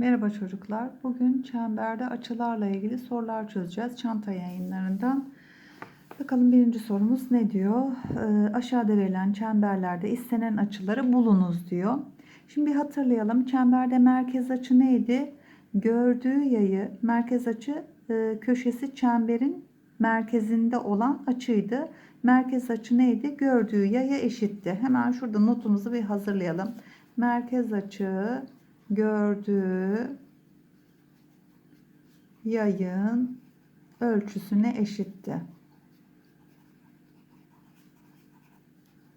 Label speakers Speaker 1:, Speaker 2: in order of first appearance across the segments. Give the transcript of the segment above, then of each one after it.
Speaker 1: Merhaba çocuklar. Bugün çemberde açılarla ilgili sorular çözeceğiz. Çanta yayınlarından. Bakalım birinci sorumuz ne diyor? Ee, aşağıda verilen çemberlerde istenen açıları bulunuz diyor. Şimdi bir hatırlayalım. Çemberde merkez açı neydi? Gördüğü yayı merkez açı e, köşesi çemberin merkezinde olan açıydı. Merkez açı neydi? Gördüğü yaya eşitti. Hemen şurada notumuzu bir hazırlayalım. Merkez açı gördüğü yayın ölçüsüne eşitti.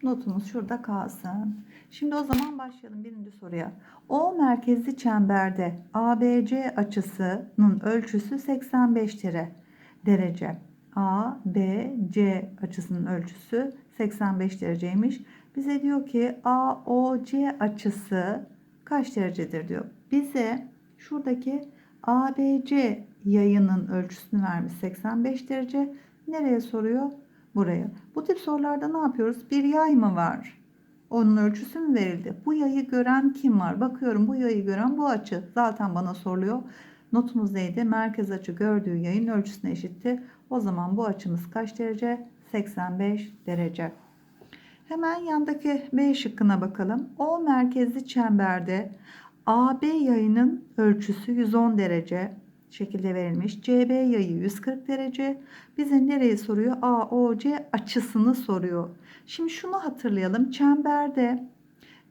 Speaker 1: Notumuz şurada kalsın. Şimdi o zaman başlayalım birinci soruya. O merkezli çemberde ABC açısının ölçüsü 85 derece. ABC açısının ölçüsü 85 dereceymiş. Bize diyor ki AOC açısı kaç derecedir diyor. Bize şuradaki ABC yayının ölçüsünü vermiş 85 derece. Nereye soruyor? Buraya. Bu tip sorularda ne yapıyoruz? Bir yay mı var? Onun ölçüsü mü verildi? Bu yayı gören kim var? Bakıyorum bu yayı gören bu açı. Zaten bana soruluyor. Notumuz neydi? Merkez açı gördüğü yayın ölçüsüne eşitti. O zaman bu açımız kaç derece? 85 derece. Hemen yandaki B şıkkına bakalım. O merkezli çemberde AB yayının ölçüsü 110 derece şekilde verilmiş. CB yayı 140 derece. Bize nereyi soruyor? AOC açısını soruyor. Şimdi şunu hatırlayalım. Çemberde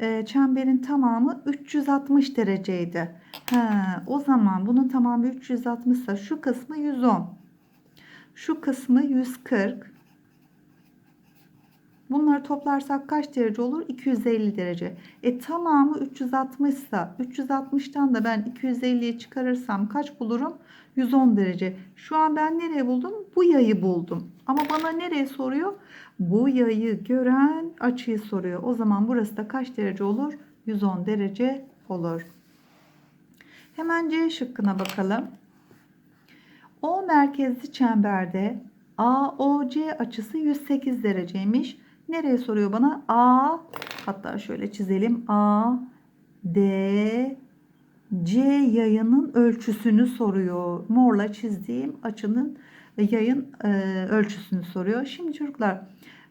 Speaker 1: e, çemberin tamamı 360 dereceydi. Ha, o zaman bunun tamamı 360 ise şu kısmı 110. Şu kısmı 140. Bunları toplarsak kaç derece olur? 250 derece. E tamamı 360 ise 360'tan da ben 250'yi çıkarırsam kaç bulurum? 110 derece. Şu an ben nereye buldum? Bu yayı buldum. Ama bana nereye soruyor? Bu yayı gören açıyı soruyor. O zaman burası da kaç derece olur? 110 derece olur. Hemen C şıkkına bakalım. O merkezli çemberde AOC açısı 108 dereceymiş. Nereye soruyor bana? A hatta şöyle çizelim. A D C yayının ölçüsünü soruyor. Morla çizdiğim açının yayın e, ölçüsünü soruyor. Şimdi çocuklar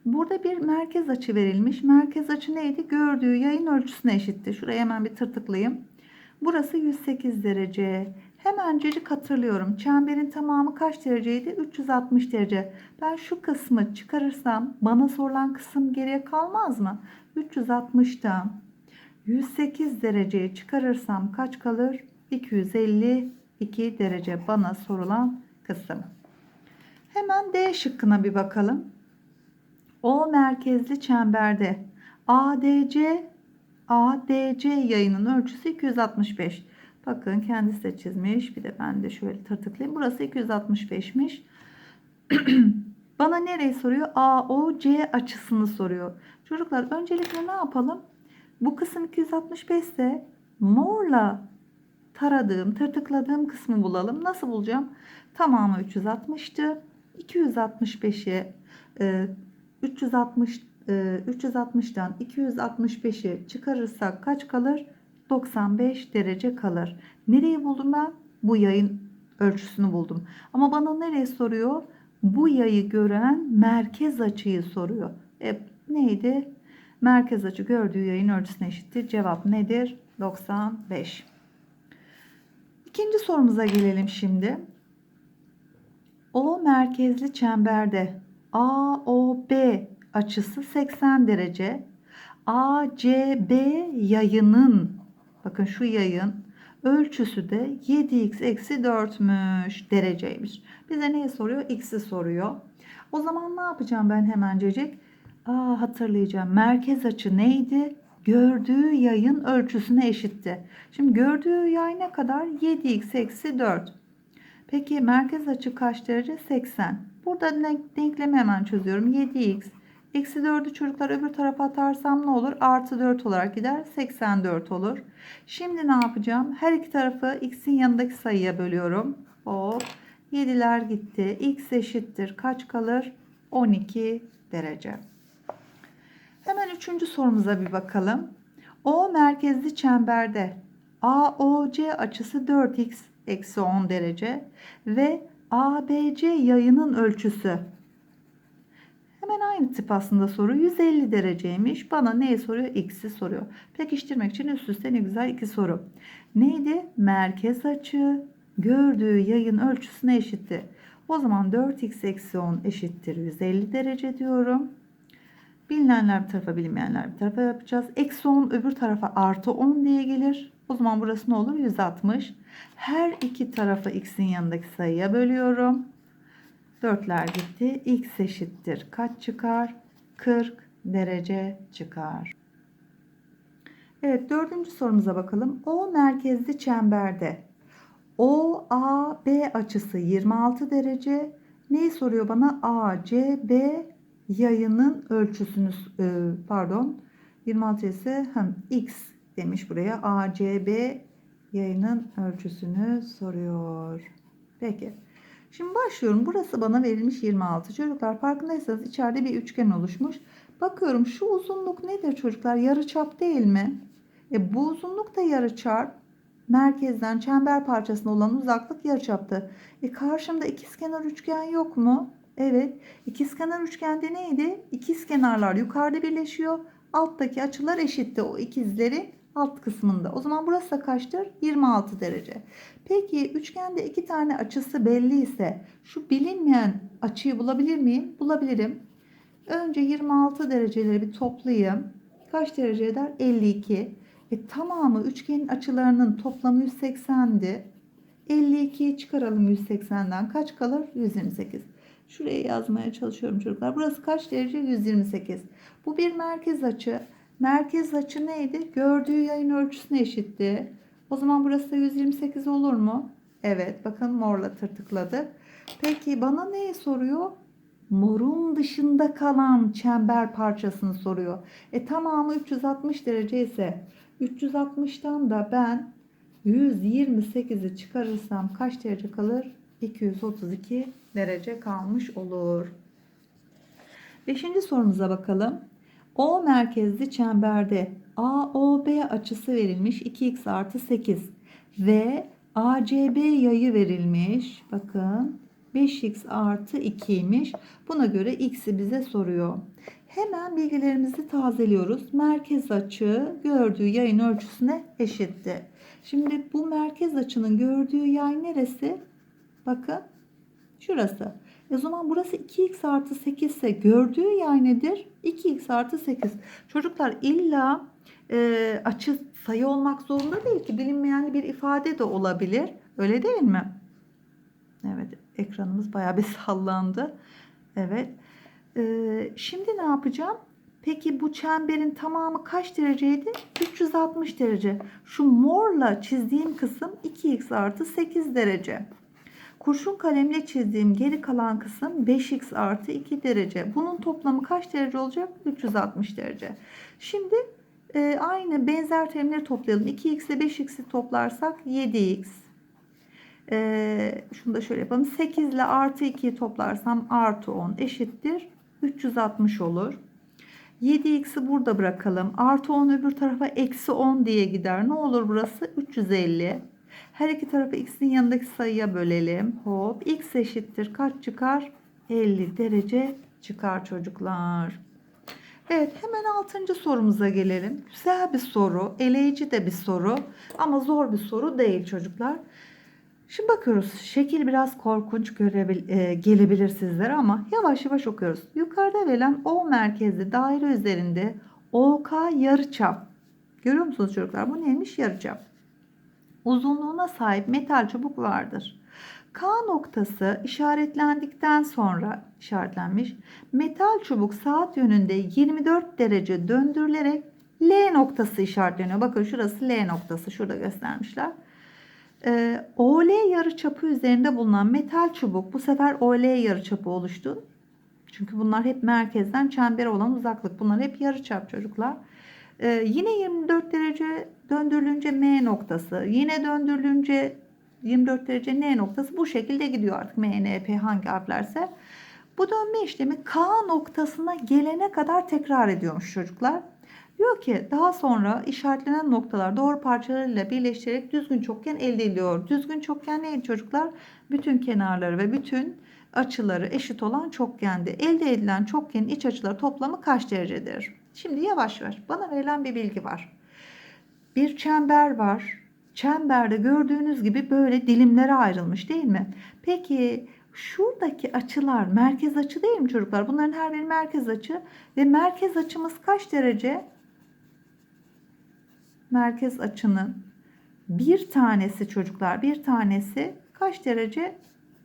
Speaker 1: burada bir merkez açı verilmiş. Merkez açı neydi? Gördüğü yayın ölçüsüne eşitti. Şuraya hemen bir tırtıklayayım. Burası 108 derece. Hemencecik hatırlıyorum. Çemberin tamamı kaç dereceydi? 360 derece. Ben şu kısmı çıkarırsam bana sorulan kısım geriye kalmaz mı? 360'tan 108 dereceyi çıkarırsam kaç kalır? 252 derece bana sorulan kısım. Hemen D şıkkına bir bakalım. O merkezli çemberde ADC ADC yayının ölçüsü 265. Bakın kendisi de çizmiş. Bir de ben de şöyle tırtıklayayım. Burası 265'miş. Bana nereyi soruyor? AOC açısını soruyor. Çocuklar öncelikle ne yapalım? Bu kısım 265 ise morla taradığım, tırtıkladığım kısmı bulalım. Nasıl bulacağım? Tamamı 360'tı. 265'e 360 360'dan 265'i çıkarırsak kaç kalır? 95 derece kalır. Nereyi buldum ben? Bu yayın ölçüsünü buldum. Ama bana nereye soruyor? Bu yayı gören merkez açıyı soruyor. E, neydi? Merkez açı gördüğü yayın ölçüsüne eşittir. Cevap nedir? 95. İkinci sorumuza gelelim şimdi. O merkezli çemberde AOB açısı 80 derece. ACB yayının bakın şu yayın ölçüsü de 7x eksi 4'müş dereceymiş. Bize neyi soruyor? X'i soruyor. O zaman ne yapacağım ben hemencecik? Aa, hatırlayacağım. Merkez açı neydi? Gördüğü yayın ölçüsüne eşitti. Şimdi gördüğü yay ne kadar? 7x eksi 4. Peki merkez açı kaç derece? 80. Burada denklemi hemen çözüyorum. 7x Eksi 4'ü çocuklar öbür tarafa atarsam ne olur? Artı 4 olarak gider. 84 olur. Şimdi ne yapacağım? Her iki tarafı x'in yanındaki sayıya bölüyorum. Hop. 7'ler gitti. x eşittir. Kaç kalır? 12 derece. Hemen üçüncü sorumuza bir bakalım. O merkezli çemberde AOC açısı 4x eksi 10 derece ve ABC yayının ölçüsü. Hemen aynı tip aslında soru 150 dereceymiş. Bana neyi soruyor? X'i soruyor. Pekiştirmek için üst üste ne güzel iki soru. Neydi? Merkez açı gördüğü yayın ölçüsüne eşitti. O zaman 4x eksi 10 eşittir 150 derece diyorum. Bilinenler bir tarafa bilinmeyenler bir tarafa yapacağız. Eksi 10 öbür tarafa artı 10 diye gelir. O zaman burası ne olur? 160. Her iki tarafı x'in yanındaki sayıya bölüyorum. 4'ler gitti. x eşittir. Kaç çıkar? 40 derece çıkar. Evet dördüncü sorumuza bakalım. O merkezli çemberde OAB açısı 26 derece. Neyi soruyor bana? ACB yayının ölçüsünü e, pardon 26 ise hem x demiş buraya ACB yayının ölçüsünü soruyor. Peki. Şimdi başlıyorum. Burası bana verilmiş 26. Çocuklar farkındaysanız içeride bir üçgen oluşmuş. Bakıyorum şu uzunluk nedir çocuklar? Yarıçap değil mi? E bu uzunluk da yarıçap. Merkezden çember parçasına olan uzaklık yarıçaptı. E karşımda ikizkenar üçgen yok mu? Evet. İkizkenar üçgende neydi? İkizkenarlar yukarıda birleşiyor. Alttaki açılar eşitti o ikizlerin alt kısmında. O zaman burası da kaçtır? 26 derece. Peki üçgende iki tane açısı belli ise şu bilinmeyen açıyı bulabilir miyim? Bulabilirim. Önce 26 dereceleri bir toplayayım. Kaç derece eder? 52. E, tamamı üçgenin açılarının toplamı 180'di. 52'yi çıkaralım 180'den. Kaç kalır? 128. Şuraya yazmaya çalışıyorum çocuklar. Burası kaç derece? 128. Bu bir merkez açı. Merkez açı neydi? Gördüğü yayın ölçüsüne eşitti. O zaman burası da 128 olur mu? Evet. Bakın morla tırtıkladık. Peki bana neyi soruyor? Morun dışında kalan çember parçasını soruyor. E tamamı 360 derece ise 360'tan da ben 128'i çıkarırsam kaç derece kalır? 232 derece kalmış olur. Beşinci sorumuza bakalım. O merkezli çemberde AOB açısı verilmiş 2x artı 8 ve ACB yayı verilmiş. Bakın 5x artı 2'ymiş. Buna göre x'i bize soruyor. Hemen bilgilerimizi tazeliyoruz. Merkez açı gördüğü yayın ölçüsüne eşitti. Şimdi bu merkez açının gördüğü yay neresi? Bakın şurası. E zaman burası 2x artı 8 ise gördüğü yay nedir? 2x artı 8. Çocuklar illa e, açı sayı olmak zorunda değil ki. Bilinmeyen bir ifade de olabilir. Öyle değil mi? Evet ekranımız bayağı bir sallandı. Evet. E, şimdi ne yapacağım? Peki bu çemberin tamamı kaç dereceydi? 360 derece. Şu morla çizdiğim kısım 2x artı 8 derece. Kurşun kalemle çizdiğim geri kalan kısım 5x artı 2 derece. Bunun toplamı kaç derece olacak? 360 derece. Şimdi e, aynı benzer terimleri toplayalım. 2x ile 5x'i toplarsak 7x. E, şunu da şöyle yapalım. 8 ile artı 2'yi toplarsam artı 10 eşittir. 360 olur. 7x'i burada bırakalım. Artı 10 öbür tarafa eksi 10 diye gider. Ne olur burası? 350. Her iki tarafı x'in yanındaki sayıya bölelim. Hop x eşittir. Kaç çıkar? 50 derece çıkar çocuklar. Evet hemen 6. sorumuza gelelim. Güzel bir soru. Eleyici de bir soru. Ama zor bir soru değil çocuklar. Şimdi bakıyoruz. Şekil biraz korkunç görebil, e, gelebilir sizlere ama yavaş yavaş okuyoruz. Yukarıda verilen O merkezli daire üzerinde OK yarıçap. Görüyor musunuz çocuklar? Bu neymiş? Yarıçap uzunluğuna sahip metal çubuk vardır. K noktası işaretlendikten sonra işaretlenmiş metal çubuk saat yönünde 24 derece döndürülerek L noktası işaretleniyor. Bakın şurası L noktası. Şurada göstermişler. Ee, OL yarıçapı üzerinde bulunan metal çubuk bu sefer OL yarıçapı oluştu. Çünkü bunlar hep merkezden çembere olan uzaklık. Bunlar hep yarıçap çocuklar. Ee, yine 24 derece döndürülünce M noktası. Yine döndürülünce 24 derece N noktası bu şekilde gidiyor artık. M, N, P hangi harflerse. Bu dönme işlemi K noktasına gelene kadar tekrar ediyormuş çocuklar. Diyor ki daha sonra işaretlenen noktalar doğru parçalarıyla birleştirerek düzgün çokgen elde ediliyor. Düzgün çokgen neydi çocuklar? Bütün kenarları ve bütün açıları eşit olan çokgendi. Elde edilen çokgenin iç açıları toplamı kaç derecedir? Şimdi yavaş yavaş bana verilen bir bilgi var. Bir çember var. Çemberde gördüğünüz gibi böyle dilimlere ayrılmış değil mi? Peki şuradaki açılar merkez açı değil mi çocuklar? Bunların her biri merkez açı ve merkez açımız kaç derece? Merkez açının bir tanesi çocuklar bir tanesi kaç derece?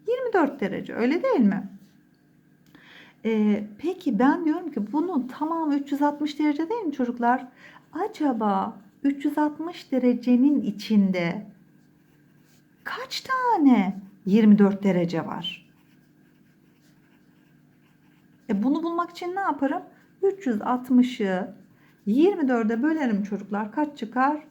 Speaker 1: 24 derece öyle değil mi? Ee, peki ben diyorum ki bunun tamamı 360 derece değil mi çocuklar? Acaba 360 derecenin içinde kaç tane 24 derece var? E bunu bulmak için ne yaparım? 360'ı 24'e bölerim çocuklar. Kaç çıkar?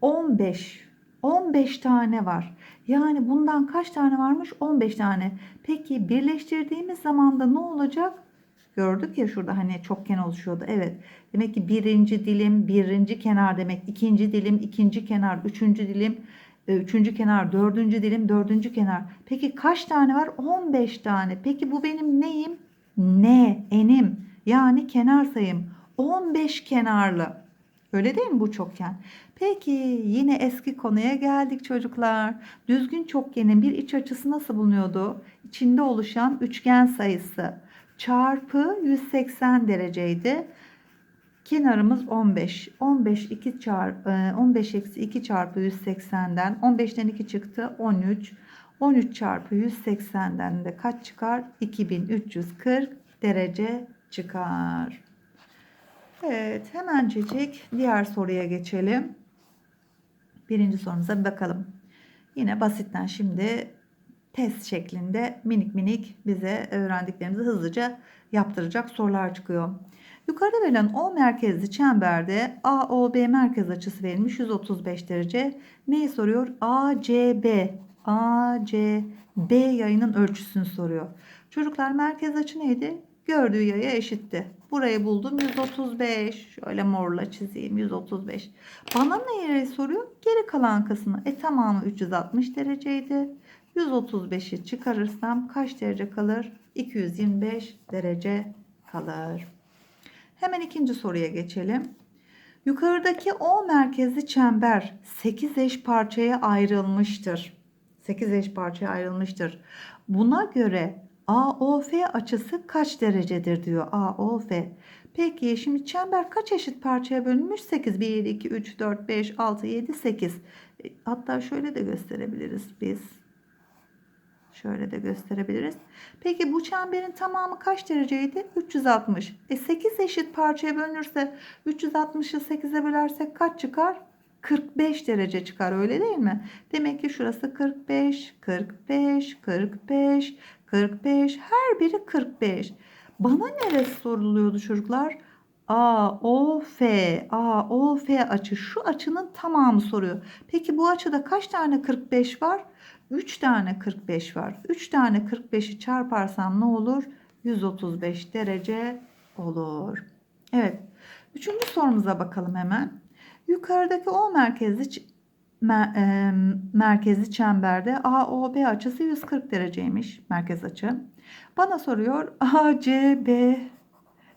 Speaker 1: 15. 15 tane var. Yani bundan kaç tane varmış? 15 tane. Peki birleştirdiğimiz zaman da ne olacak? Gördük ya şurada hani çokgen oluşuyordu. Evet. Demek ki birinci dilim birinci kenar demek. ikinci dilim ikinci kenar. Üçüncü dilim e, üçüncü kenar. Dördüncü dilim dördüncü kenar. Peki kaç tane var? 15 tane. Peki bu benim neyim? Ne? Enim. Yani kenar sayım. 15 kenarlı. Öyle değil mi bu çokgen? Peki yine eski konuya geldik çocuklar. Düzgün çokgenin bir iç açısı nasıl bulunuyordu? İçinde oluşan üçgen sayısı çarpı 180 dereceydi. Kenarımız 15. 15 2 çarpı 15 eksi 2 çarpı 180'den 15'ten 2 çıktı 13. 13 çarpı 180'den de kaç çıkar? 2340 derece çıkar. Evet hemencecik diğer soruya geçelim. Birinci sorumuza bir bakalım. Yine basitten şimdi test şeklinde minik minik bize öğrendiklerimizi hızlıca yaptıracak sorular çıkıyor. Yukarıda verilen O merkezli çemberde AOB merkez açısı verilmiş 135 derece. Neyi soruyor? ACB ACB yayının ölçüsünü soruyor. Çocuklar merkez açı neydi? Gördüğü yaya eşitti. Burayı buldum 135. Şöyle morla çizeyim 135. Bana neyi soruyor? Geri kalan kısmı. E tamamı 360 dereceydi. 135'i çıkarırsam kaç derece kalır? 225 derece kalır. Hemen ikinci soruya geçelim. Yukarıdaki O merkezli çember 8 eş parçaya ayrılmıştır. 8 eş parçaya ayrılmıştır. Buna göre AOF açısı kaç derecedir diyor AOF. Peki şimdi çember kaç eşit parçaya bölünmüş? 8. 1, 2, 3, 4, 5, 6, 7, 8. Hatta şöyle de gösterebiliriz biz. Şöyle de gösterebiliriz. Peki bu çemberin tamamı kaç dereceydi? 360. E 8 eşit parçaya bölünürse 360'ı 8'e bölersek kaç çıkar? 45 derece çıkar öyle değil mi? Demek ki şurası 45, 45, 45, 45. Her biri 45. Bana neresi soruluyordu çocuklar? A, O, F, A, O, F açı. Şu açının tamamı soruyor. Peki bu açıda kaç tane 45 var? 3 tane 45 var. 3 tane 45'i çarparsam ne olur? 135 derece olur. Evet. Üçüncü sorumuza bakalım hemen. Yukarıdaki O merkezli mer, merkezli çemberde AOB açısı 140 dereceymiş merkez açı. Bana soruyor ACB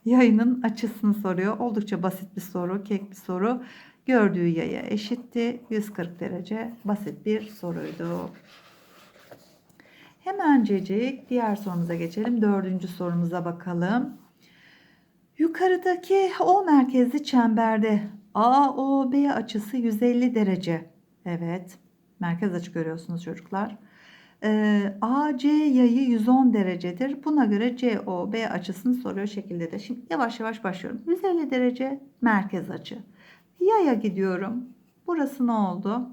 Speaker 1: yayının açısını soruyor. Oldukça basit bir soru, kek bir soru. Gördüğü yaya eşitti. 140 derece basit bir soruydu. Hemencecik diğer sorumuza geçelim. Dördüncü sorumuza bakalım. Yukarıdaki O merkezli çemberde AOB açısı 150 derece. Evet. Merkez açı görüyorsunuz çocuklar. Ee, AC yayı 110 derecedir. Buna göre COB açısını soruyor şekilde de. Şimdi yavaş yavaş başlıyorum. 150 derece merkez açı. Yaya gidiyorum. Burası ne oldu?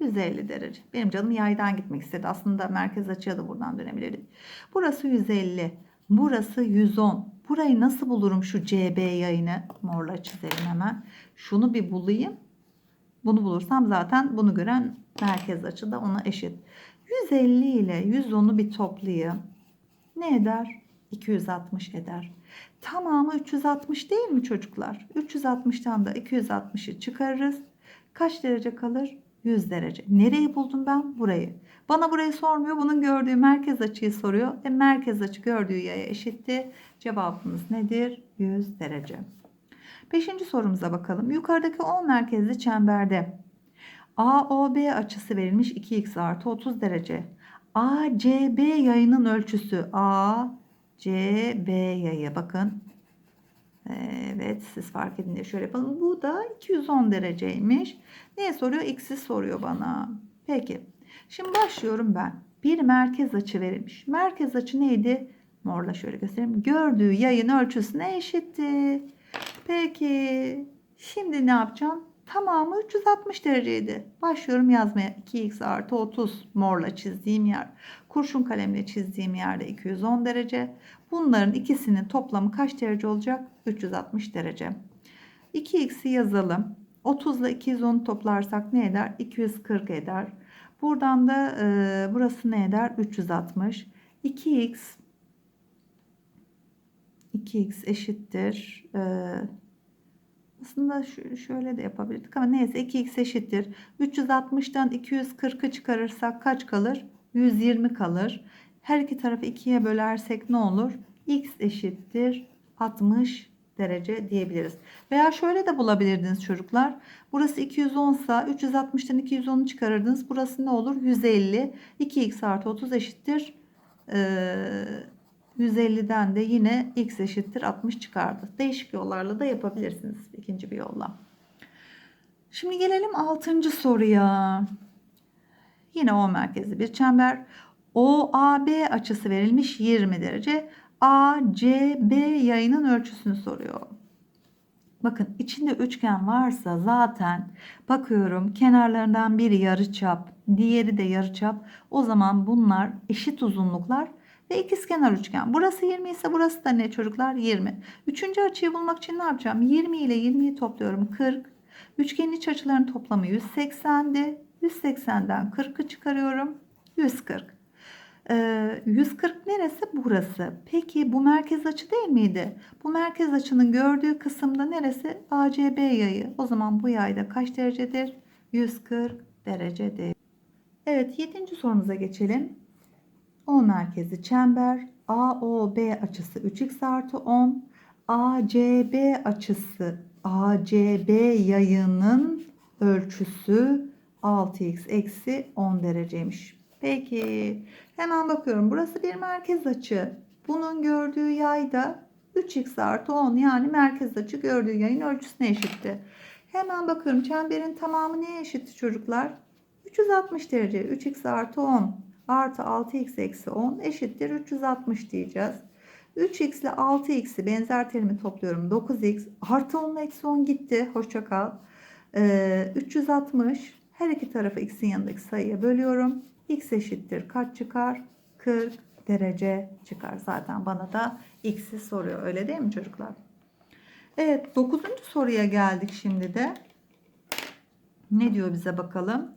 Speaker 1: 150 derece. Benim canım yaydan gitmek istedi. Aslında merkez açıya da buradan dönebilirdik. Burası 150. Burası 110. Burayı nasıl bulurum şu CB yayını? Morla çizelim hemen. Şunu bir bulayım. Bunu bulursam zaten bunu gören merkez açı da ona eşit. 150 ile 110'u bir toplayayım. Ne eder? 260 eder. Tamamı 360 değil mi çocuklar? 360'tan da 260'ı çıkarırız. Kaç derece kalır? 100 derece. Nereyi buldum ben? Burayı. Bana burayı sormuyor. Bunun gördüğü merkez açıyı soruyor. E merkez açı gördüğü yaya eşitti. Cevabımız nedir? 100 derece. Beşinci sorumuza bakalım. Yukarıdaki 10 merkezli çemberde AOB açısı verilmiş 2x artı 30 derece. ACB yayının ölçüsü ACB yayı bakın. Evet siz fark edin diye şöyle yapalım. Bu da 210 dereceymiş. Neye soruyor? X'i soruyor bana. Peki. Şimdi başlıyorum ben. Bir merkez açı verilmiş. Merkez açı neydi? Morla şöyle göstereyim. Gördüğü yayın ölçüsüne eşitti. Peki. Şimdi ne yapacağım? Tamamı 360 dereceydi. Başlıyorum yazmaya. 2x artı 30 morla çizdiğim yer. Kurşun kalemle çizdiğim yerde 210 derece. Bunların ikisinin toplamı kaç derece olacak? 360 derece. 2x'i yazalım. 30 ile 210'u toplarsak ne eder? 240 eder. Buradan da e, burası ne eder? 360. 2x 2x eşittir. E, aslında şöyle de yapabilirdik ama neyse 2x eşittir. 360'dan 240'ı çıkarırsak kaç kalır? 120 kalır. Her iki tarafı 2'ye bölersek ne olur? x eşittir 60 derece diyebiliriz. Veya şöyle de bulabilirdiniz çocuklar. Burası 210 sa 360'tan 210'u çıkarırdınız. Burası ne olur? 150. 2x artı 30 eşittir. Ee, 150'den de yine x eşittir 60 çıkardı. Değişik yollarla da yapabilirsiniz. ikinci bir yolla. Şimdi gelelim 6. soruya. Yine O merkezli bir çember. OAB açısı verilmiş 20 derece. ACB yayının ölçüsünü soruyor. Bakın içinde üçgen varsa zaten bakıyorum kenarlarından biri yarıçap, diğeri de yarıçap. O zaman bunlar eşit uzunluklar ve ikizkenar üçgen. Burası 20 ise burası da ne çocuklar? 20. Üçüncü açıyı bulmak için ne yapacağım? 20 ile 20'yi topluyorum 40. Üçgenin iç açılarının toplamı 180'di. 180'den 40'ı çıkarıyorum. 140. 140 neresi? Burası. Peki bu merkez açı değil miydi? Bu merkez açının gördüğü kısımda neresi? ACB yayı. O zaman bu yayda kaç derecedir? 140 derecedir. Evet 7. sorumuza geçelim. O merkezi çember AOB açısı 3x artı 10 ACB açısı ACB yayının ölçüsü 6x eksi 10 dereceymiş. Peki hemen bakıyorum burası bir merkez açı. Bunun gördüğü yay da 3x artı 10 yani merkez açı gördüğü yayın ölçüsüne eşitti. Hemen bakıyorum çemberin tamamı neye eşitti çocuklar? 360 derece 3x artı 10 artı 6x eksi 10 eşittir 360 diyeceğiz. 3x ile 6x'i benzer terimi topluyorum. 9x artı 10 ile eksi 10 gitti. Hoşça kal. Ee, 360 her iki tarafı x'in yanındaki sayıya bölüyorum. x eşittir kaç çıkar? 40 derece çıkar. Zaten bana da x'i soruyor. Öyle değil mi çocuklar? Evet 9. soruya geldik şimdi de. Ne diyor bize bakalım.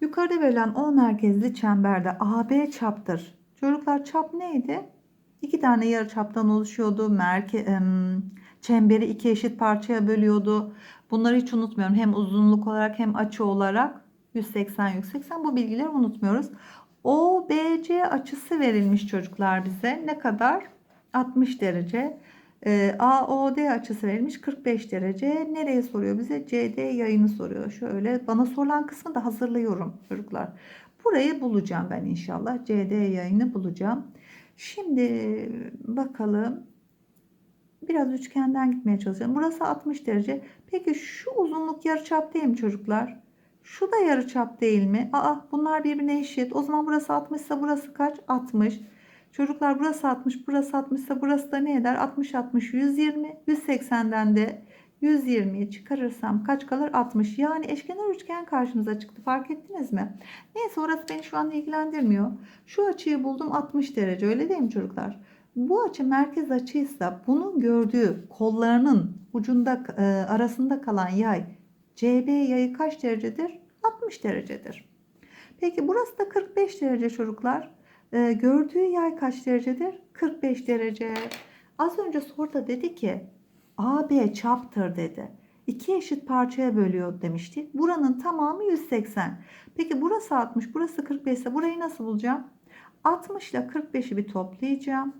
Speaker 1: Yukarıda verilen O merkezli çemberde AB çaptır. Çocuklar çap neydi? İki tane yarı çaptan oluşuyordu. Merke, çemberi iki eşit parçaya bölüyordu. Bunları hiç unutmuyorum. Hem uzunluk olarak hem açı olarak 180 180 bu bilgileri unutmuyoruz. OBC açısı verilmiş çocuklar bize. Ne kadar? 60 derece. E, AOD açısı verilmiş 45 derece. Nereye soruyor bize? CD yayını soruyor. Şöyle bana sorulan kısmı da hazırlıyorum çocuklar. Burayı bulacağım ben inşallah. CD yayını bulacağım. Şimdi bakalım. Biraz üçgenden gitmeye çalışıyorum. Burası 60 derece. Peki şu uzunluk yarıçap değil mi çocuklar? Şu da yarıçap değil mi? Aa bunlar birbirine eşit. O zaman burası 60 ise burası kaç? 60. Çocuklar burası 60, burası 60 ise burası da ne eder? 60, 60, 120. 180'den de 120'yi çıkarırsam kaç kalır? 60. Yani eşkenar üçgen karşımıza çıktı. Fark ettiniz mi? Neyse orası beni şu an ilgilendirmiyor. Şu açıyı buldum 60 derece. Öyle değil mi çocuklar? Bu açı merkez açıysa bunun gördüğü kollarının ucunda e, arasında kalan yay CB yayı kaç derecedir? 60 derecedir. Peki burası da 45 derece çocuklar. Ee, gördüğü yay kaç derecedir? 45 derece. Az önce soruda dedi ki AB çaptır dedi. İki eşit parçaya bölüyor demiştik. Buranın tamamı 180. Peki burası 60, burası 45 ise burayı nasıl bulacağım? 60 ile 45'i bir toplayacağım.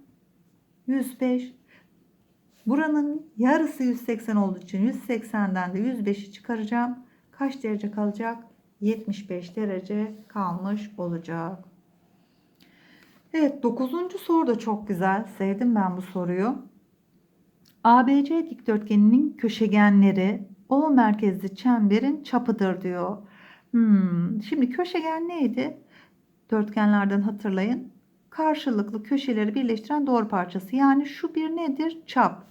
Speaker 1: 105. Buranın yarısı 180 olduğu için 180'den de 105'i çıkaracağım. Kaç derece kalacak? 75 derece kalmış olacak. Evet 9. soru da çok güzel. Sevdim ben bu soruyu. ABC dikdörtgeninin köşegenleri O merkezli çemberin çapıdır diyor. Hmm, şimdi köşegen neydi? Dörtgenlerden hatırlayın. Karşılıklı köşeleri birleştiren doğru parçası. Yani şu bir nedir? Çap.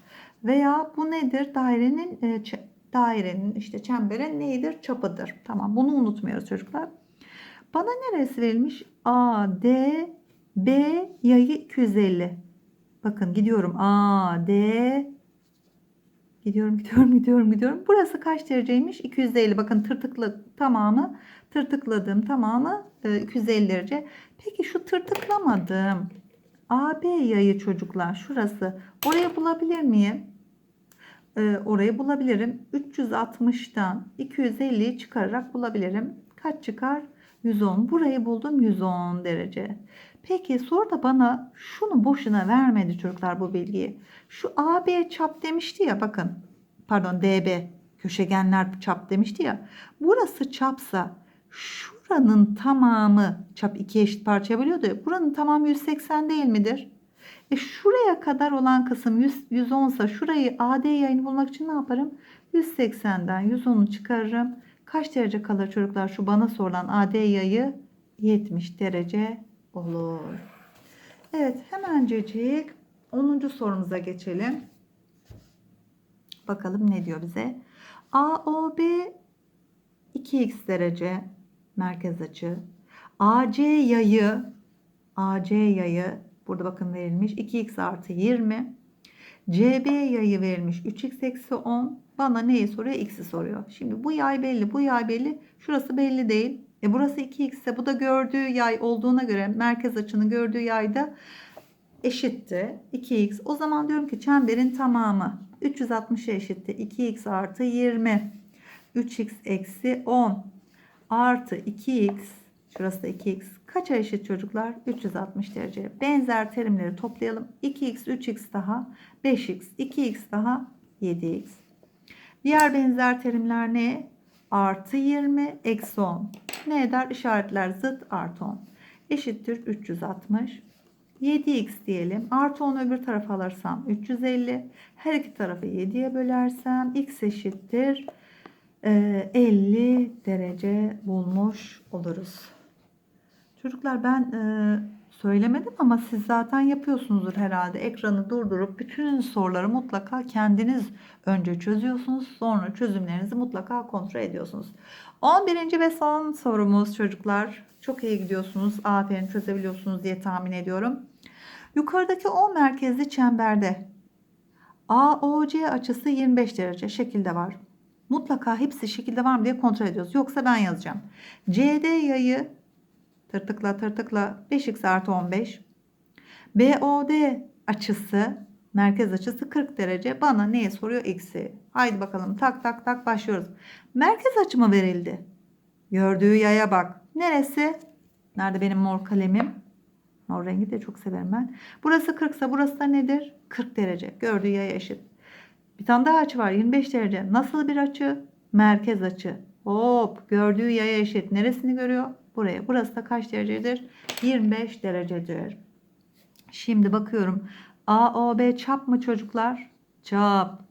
Speaker 1: Veya bu nedir? Dairenin e, dairenin işte çemberin neydir? Çapıdır. Tamam bunu unutmuyoruz çocuklar. Bana neresi verilmiş? A, D, B yayı 250. Bakın gidiyorum. A, D, Gidiyorum, gidiyorum, gidiyorum, gidiyorum. Burası kaç dereceymiş? 250. Bakın tırtıklı tamamı, tırtıkladım tamamı 250 derece. Peki şu tırtıklamadım. AB yayı çocuklar şurası. Orayı bulabilir miyim? Ee, orayı bulabilirim. 360'tan 250'yi çıkararak bulabilirim. Kaç çıkar? 110. Burayı buldum 110 derece. Peki soruda bana şunu boşuna vermedi çocuklar bu bilgiyi. Şu AB çap demişti ya bakın. Pardon DB köşegenler çap demişti ya. Burası çapsa şuranın tamamı çap iki eşit parçaya bölüyordu. Buranın tamamı 180 değil midir? E şuraya kadar olan kısım 100, 110 sa şurayı AD yayını bulmak için ne yaparım? 180'den 110'u çıkarırım. Kaç derece kalır çocuklar şu bana sorulan AD yayı? 70 derece olur. Evet hemencecik 10. sorumuza geçelim. Bakalım ne diyor bize. AOB 2x derece merkez açı. AC yayı AC yayı burada bakın verilmiş 2x artı 20. CB yayı verilmiş 3x eksi 10. Bana neyi soruyor? X'i soruyor. Şimdi bu yay belli, bu yay belli. Şurası belli değil. E burası 2x ise bu da gördüğü yay olduğuna göre merkez açının gördüğü yayda eşitti. 2x. O zaman diyorum ki çemberin tamamı 360'a eşitti. 2x artı 20. 3x eksi 10 artı 2x şurası da 2x kaça eşit çocuklar 360 derece benzer terimleri toplayalım 2x 3x daha 5x 2x daha 7x diğer benzer terimler ne artı 20 eksi 10 ne eder işaretler zıt artı 10 eşittir 360 7x diyelim. Artı 10 öbür tarafa alırsam 350. Her iki tarafı 7'ye bölersem x eşittir 50 e, derece bulmuş oluruz. Çocuklar ben e, söylemedim ama siz zaten yapıyorsunuzdur herhalde. Ekranı durdurup bütün soruları mutlaka kendiniz önce çözüyorsunuz. Sonra çözümlerinizi mutlaka kontrol ediyorsunuz. 11. ve son sorumuz çocuklar. Çok iyi gidiyorsunuz. Aferin çözebiliyorsunuz diye tahmin ediyorum. Yukarıdaki O merkezli çemberde AOC açısı 25 derece şekilde var. Mutlaka hepsi şekilde var mı diye kontrol ediyoruz. Yoksa ben yazacağım. CD yayı tırtıkla tırtıkla 5x artı 15. BOD açısı merkez açısı 40 derece. Bana neye soruyor? X'i. Haydi bakalım tak tak tak başlıyoruz. Merkez açımı verildi. Gördüğü yaya bak. Neresi? Nerede benim mor kalemim? Mor rengi de çok severim ben. Burası 40 ise burası da nedir? 40 derece. Gördüğü yaya eşit. Bir tane daha açı var 25 derece. Nasıl bir açı? Merkez açı. Hop gördüğü yaya eşit. Neresini görüyor? Buraya. Burası da kaç derecedir? 25 derecedir. Şimdi bakıyorum. AOB çap mı çocuklar? Çap.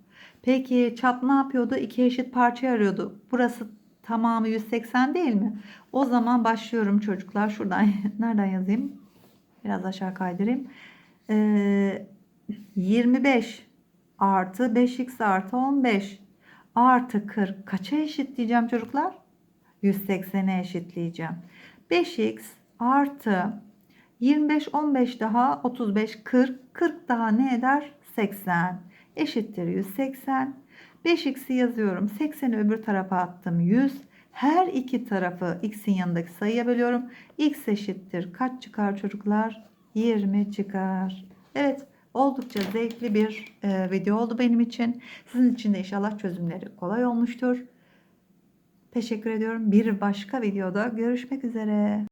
Speaker 1: Peki çap ne yapıyordu? İki eşit parça arıyordu. Burası tamamı 180 değil mi? O zaman başlıyorum çocuklar. Şuradan nereden yazayım? Biraz aşağı kaydırayım. Ee, 25 artı 5x artı 15 artı 40 kaça eşitleyeceğim çocuklar? 180'e eşitleyeceğim. 5x artı 25 15 daha 35 40 40 daha ne eder? 80 eşittir 180. 5x'i yazıyorum. 80'i öbür tarafa attım. 100. Her iki tarafı x'in yanındaki sayıya bölüyorum. x eşittir. Kaç çıkar çocuklar? 20 çıkar. Evet oldukça zevkli bir e, video oldu benim için. Sizin için de inşallah çözümleri kolay olmuştur. Teşekkür ediyorum. Bir başka videoda görüşmek üzere.